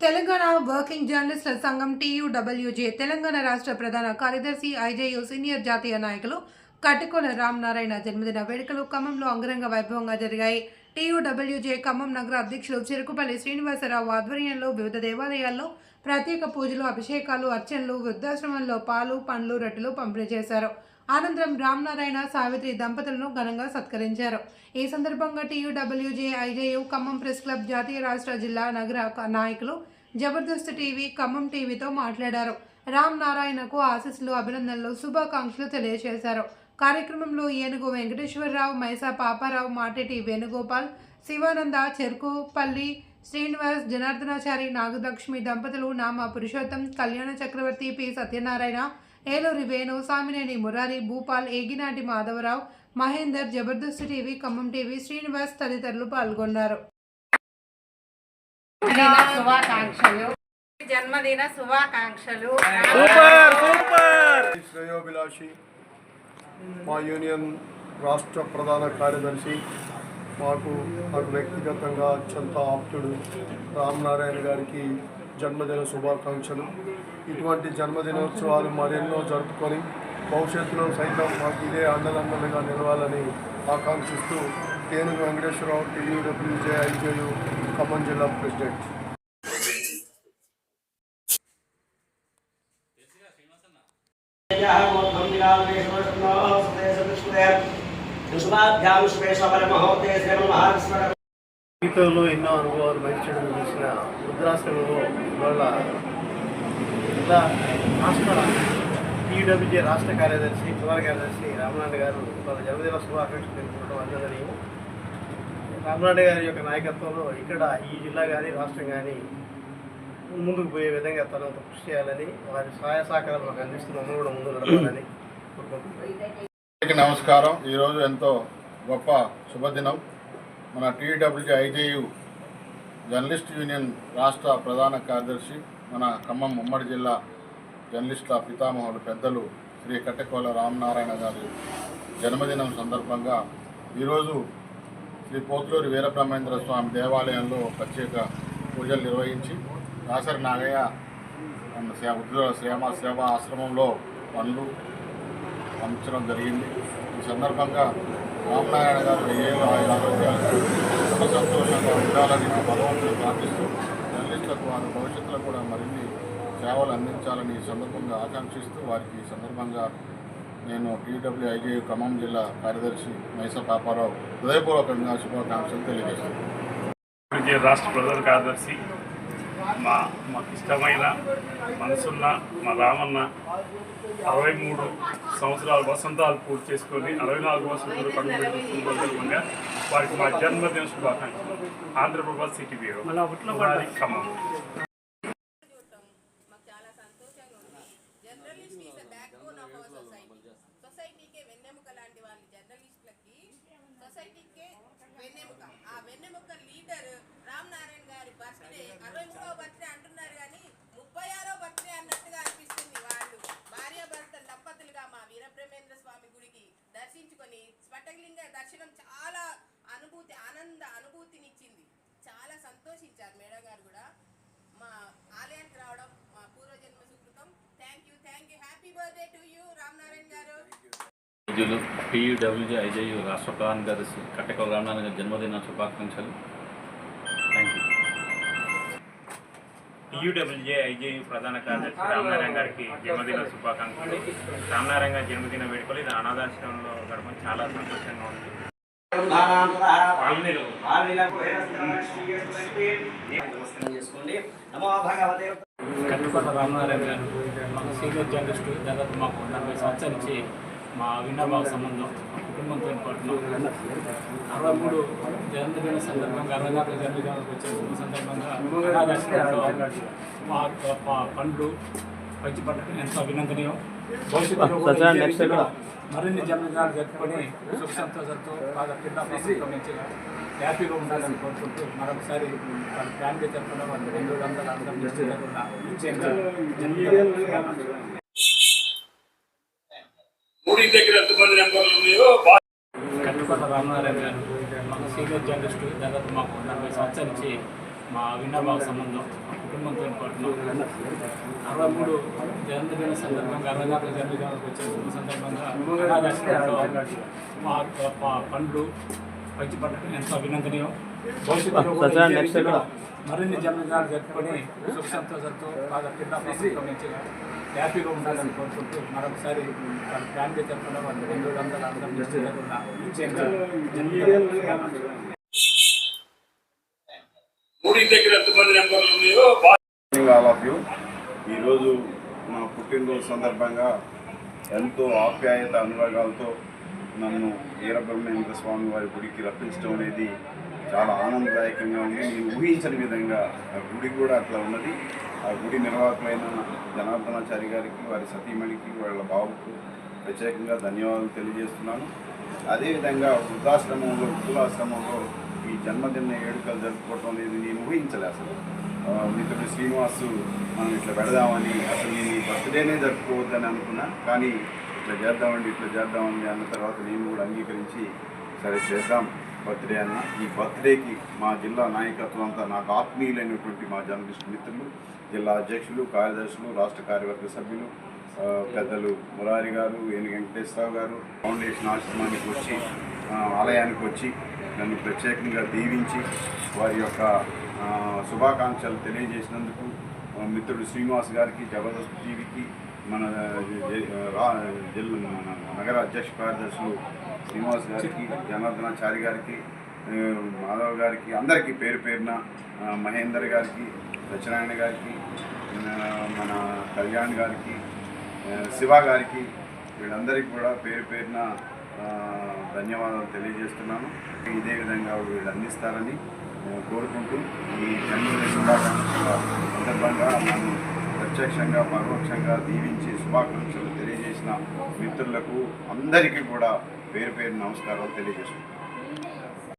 Telangana working జర్నలిస్టుల సంఘం TUWJ Telangana రాష్ట్ర ప్రధాన కార్యదర్శి ఐజేయు సీనియర్ జాతీయ నాయకులు కట్టుకోల రామ్ నారాయణ జన్మదిన వేడుకలు ఖమ్మంలో అంగరంగ వైభవంగా జరిగాయి. టీయూడబ్ల్యూజే ఖమ్మం నగర అధ్యక్షులు చెరుకుపల్లి శ్రీనివాసరావు ఆధ్వర్యంలో వివిధ దేవాలయాల్లో ప్రత్యేక పూజలు అభిషేకాలు అర్చనలు వృద్ధాశ్రమంలో పాలు పండ్లు రొట్టెలు పంపిణీ చేశారు. అనంతరం రామనారాయణ సావిత్రి దంపతులను ఘనంగా సత్కరించారు. ఈ సందర్భంగా TUWJ IJU Khammam press club జాతీయ రాష్ట్ర జిల్లా నగర నాయకులు జబర్దస్త్ టీవీ ఖమ్మం టీవీతో మాట్లాడారు. రామ్ నారాయణకు ఆశీస్సులు అభినందనలు శుభాకాంక్షలు తెలియజేశారు కార్యక్రమంలో ఏనుగు వెంకటేశ్వరరావు మైసా పాపారావు మాటేటి వేణుగోపాల్ శివానంద చెరుకుపల్లి శ్రీనివాస్ జనార్దనాచారి నాగలక్ష్మి దంపతులు Nama Purushottam Kalyana Chakravarthi P. Satyanarayana Eluri Venu Samineni Murari Bhupal Eginati Madhavarao Mahender Jabardasth TV Khammam TV Srinivas తదితరులు పాల్గొన్నారు. జన్మదిన శుభాకాంక్షలు. జన్మదిన శుభాకాంక్షలు శ్రేయోభిలాషి మా యూనియన్ రాష్ట్ర ప్రధాన కార్యదర్శి మాకు నాకు వ్యక్తిగతంగా అత్యంత ఆప్తుడు రామనారాయణ గారికి జన్మదిన శుభాకాంక్షలు. ఇటువంటి జన్మదినోత్సవాలు మరెన్నో జరుపుకొని భవిష్యత్తులో సైతం మాకు ఇదే అండదండలుగా నిలవాలని ఆకాంక్షిస్తూ ఏనుగు వెంకటేశ్వరరావు టీయూడబ్ల్యూజే ఐజేయు ఖమ్మం జిల్లా ప్రెసిడెంట్. యుష్మాభ్యాం జీవితంలో ఎన్నో అనుభవాలు మంచిగా చూసిన వృద్ధాశ్రమంలో వాళ్ళ జిల్లా రాష్ట్ర టీడబ్ల్యూజే రాష్ట్ర కార్యదర్శి ప్రధాన కార్యదర్శి రామనాయుడు గారు వాళ్ళ జన్మదిన శుభాకాంక్షలు తెలుపుకోవడం అందజనీయం రామనాథ్ గారి యొక్క నాయకత్వంలో ఇక్కడ ఈ జిల్లా కానీ రాష్ట్రం కానీ ముందుకు పోయే విధంగా తనంత కృషి చేయాలని వారి సహాయ సహకారాలు మాకు అందిస్తున్న కూడా ముందు నడపాలని కోరుకుంటున్నాను నమస్కారం. ఈరోజు ఎంతో గొప్ప శుభదినం. మన టీడబ్ల్యూజీ ఐజేయు జర్నలిస్ట్ యూనియన్ రాష్ట్ర ప్రధాన కార్యదర్శి మన ఖమ్మం ఉమ్మడి జిల్లా జర్నలిస్టుల పితామహుడు పెద్దలు శ్రీ కట్టెకోల రామనారాయణ గారి జన్మదినం సందర్భంగా ఈరోజు శ్రీ పోతులూరి వీరబ్రహ్మేంద్ర స్వామి దేవాలయంలో ప్రత్యేక పూజలు నిర్వహించి దాసరి నాగయ్య ఉద్యోగ శ్రేమ సేవా ఆశ్రమంలో పనులు పంపించడం జరిగింది. ఈ సందర్భంగా రామనారాయణ గారు ఏళ్ళు ఆయన ఆరోగ్యాలు సంతోషంగా ఉండాలని ఆ భగవంతుడు ప్రార్థిస్తూ జర్నలిస్టులకు వారి భవిష్యత్తులో కూడా మరిన్ని సేవలు అందించాలని ఈ సందర్భంగా ఆకాంక్షిస్తూ వారికి ఈ సందర్భంగా నేను టీడబ్ల్యూఐజే ఖమ్మం జిల్లా కార్యదర్శి మైస పాపారావు హృదయపూర్వకంగా శుభాకాంక్షలు తెలియజేస్తున్నాను. రాష్ట్ర ప్రధాన కార్యదర్శి మా మాకు ఇష్టమైన మనసున్న మా రామన్న అరవై మూడు సంవత్సరాల వసంతాలు పూర్తి చేసుకొని అరవై నాలుగు వసంతాలు కడుగుతుండగా వారికి మా జన్మదిన శుభాకాంక్షలు. Andhraprabha city bureau. వారి ఖమ్మం మాకు చాలా సంతోషంగా ఉంది journalist is back bone of our society సొసైటీకే వెన్నెముక. లాంటి వాళ్ళు జర్నలిస్టులకి సొసైటీకే వెన్నెముక ఆ వెన్నెముక లీడర్ రామ్ నారాయణ గారి బర్త్డే అరవై మూడవ బర్త్డే అంటున్నారు కానీ ముప్పై ఆరో బర్త్డే అన్నట్టుగా అనిపిస్తుంది వాళ్ళు భార్య భర్త దంపతులుగా మా వీరబ్రహ్మేంద్ర స్వామి గుడికి దర్శించుకొని స్ఫటకలింగ దర్శనం చాలా అనుభూతి ఆనంద అనుభూతినిచ్చింది. చాలా సంతోషించారు మేడం గారు కూడా. మా ఆలయానికి రావడం మా పూర్వజన్మ సుకృతం. Thank you thank you happy birthday to you Ram Narayana garu. వైద్యులు టీయూడబ్ల్యూజీ ఐజేయు రాష్ట్ర ప్రధాన కార్యదర్శి కట్టెకల రామనారాయణ గారి జన్మదిన శుభాకాంక్షలు. టీయూడబ్ల్యూజే ఐజేయు ప్రధాన కార్యదర్శి రామనారాయణ గారికి జన్మదిన శుభాకాంక్షలు. రామనారాయణ గారి జన్మదిన వేడుకలు ఇది అనాథాశ్రమంలో గడపడం చాలా సంతోషంగా ఉంది. నమస్కారం చేసుకోండి. నమో భగవతే కట్టుకొండ రామనారాయణ గారు మాకు సీనియర్ జర్నలిస్టు దాదాపు మాకు నలభై సంవత్సరాల నుంచి మా విన్నబాబు సంబంధం మా కుటుంబంతో పాటు అరవై మూడు జన్మదిన సందర్భంగా అరవై నాలుగు జన్మదినాలకు వచ్చిన సందర్భంగా మా పండ్లు పంచి పట్టడం ఎంతో అభినందనీయం. భవిష్యత్తులో రీతిలో మరిన్ని జన్మదినాలు జరుపుకొని సుఖ సంతోషాలతో బాగా పిల్ల పాపలతో మంచిగా హ్యాపీగా ఉండాలని కోరుకుంటూ మరొకసారి వాళ్ళ ఫ్యామిలీ తరఫున వాళ్ళ రెండు వందల అందరం తరఫున ముఖ్యంగా జన్మదిన శుభాకాంక్షలు. కట్టుకొండ రామనారాయణ గారు మాకు సీనియర్ జర్నలిస్టు దాదాపు మాకు నలభై సంవత్సరాల నుంచి మా విన్నబాబు సంబంధం మా కుటుంబం కుటుంబంతో పాటు అరవై మూడు జన్మదిన సందర్భంగా అరవై నాలుగు జన్మదినాలకు వచ్చిన సందర్భంగా అనాథాశ్రమంలో మా మా పండ్లు పంచి పట్టడం ఎంతో అభినందనీయం. భవిష్యత్తులో మరిన్ని జన్మదినాలు జరుపుకొని సుఖ సంతోషంతో బాగా కింద మంచిగా హ్యాపీగా ఉండాలని కోరుకుంటూ మరొకసారి వాళ్ళ ఫ్యామిలీ తరఫున రెండు వందల అందరం ఈరోజు నా పుట్టినరోజు సందర్భంగా ఎంతో ఆప్యాయత అనురాగాలతో నన్ను వీరబ్రహ్మేంద్ర స్వామి వారి గుడికి రప్పించడం అనేది చాలా ఆనందదాయకంగా ఉంది. నేను ఊహించని విధంగా ఆ గుడి కూడా అట్లా ఉన్నది. ఆ గుడి నిర్వాహకులైన జనార్దనాచారి గారికి వారి సతీమణికి వాళ్ళ బాబుకు ప్రత్యేకంగా ధన్యవాదాలు తెలియజేస్తున్నాను. అదేవిధంగా వృద్ధాశ్రమంలో వృద్ధులాశ్రమంలో ఈ జన్మదిన వేడుకలు జరుపుకోవటం అనేది నేను ఊహించలే అసలు. మిత్రుడు శ్రీనివాసు మనం ఇట్లా పెడదామని అసలు నేను ఈ బర్త్డేనే జరుపుకోవద్దని అనుకున్నా. కానీ ఇట్లా చేద్దామండి ఇట్లా చేద్దామండి అన్న తర్వాత నేను కూడా అంగీకరించి సరే చేద్దాం. బర్త్డే అన్న. ఈ బర్త్డేకి మా జిల్లా నాయకత్వం అంతా నాకు ఆత్మీయులైనటువంటి మా జర్నలిస్ట్ మిత్రులు జిల్లా అధ్యక్షులు కార్యదర్శులు రాష్ట్ర కార్యవర్గ సభ్యులు పెద్దలు మురారి గారు ఏని వెంకటేశ్వరరావు గారు ఫౌండేషన్ ఆశ్రమానికి వచ్చి ఆలయానికి వచ్చి నన్ను ప్రత్యేకంగా దీవించి వారి యొక్క శుభాకాంక్షలు తెలియజేసినందుకు మిత్రుడు శ్రీనివాస్ గారికి జబర్దస్త్ టీవీకి మన రా- జిల్లా మన నగర అధ్యక్ష కార్యదర్శులు శ్రీనివాస్ గారికి జనార్దనాచారి గారికి మాధవ్ గారికి అందరికీ పేరు పేరున మహేందర్ గారికి సత్యనారాయణ గారికి మన కళ్యాణ్ గారికి శివ గారికి వీళ్ళందరికీ కూడా పేరు పేరున ధన్యవాదాలు తెలియజేస్తున్నాను. ఇదే విధంగా వీళ్ళు అందిస్తారని కోరుకుంటూ ఈ జన్మదిన శుభాకాంక్షల సందర్భంగా నన్ను ప్రత్యక్షంగా పరోక్షంగా దీవించి శుభాకాంక్షలు తెలియజేసిన మిత్రులకు అందరికీ కూడా పేరు పేరు నమస్కారాలు తెలియజేస్తున్నాను